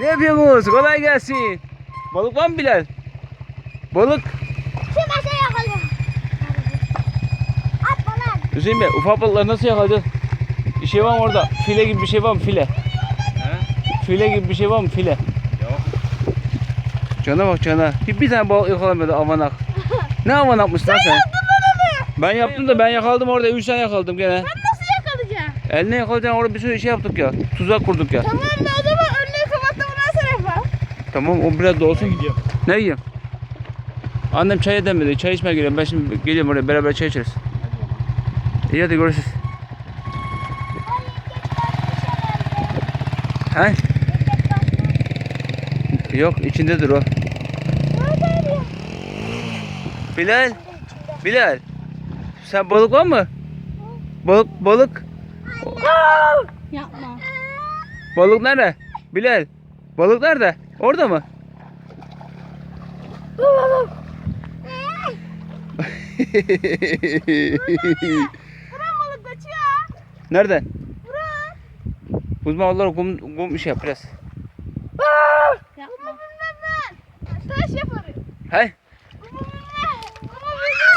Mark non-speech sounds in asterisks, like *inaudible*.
Ne yapıyorsunuz? Kolay gelsin. Balık var mı Bilal? Balık. Şimdi şey yakalım. At bana. Hüseyin Bey ufak balıkları nasıl yakaladın? Bir şey var mı orada? File gibi bir şey var mı? File. File gibi bir şey var mı? File. Yok. Cana bak cana. Bir, bir tane balık yakalamıyordu avanak. *laughs* Ne avanakmış lan sen? Ben yaptım da ben yakaladım orada. Üç tane yakaladım gene. Ben nasıl yakalayacağım? Eline yakalayacaksın orada bir sürü şey yaptık ya. Tuzak kurduk ya. Tamam da o zaman Tamam o biraz da olsun. gidiyorum. Ne yiyeyim? Annem çay demedi. Çay içmeye geliyorum. Ben şimdi geliyorum oraya beraber çay içeriz. İyi hadi görüşürüz. He? Yok içindedir o. Bilal. Bilal. Sen balık var mı? Balık balık. Yapma. Balık nerede? Bilal. Balık nerede? Orada mı? Buran balık kaçıyor. Nerede? Buran. Uzman olarak kum, kum iş yap biraz. Yapma. Taş yaparım. He?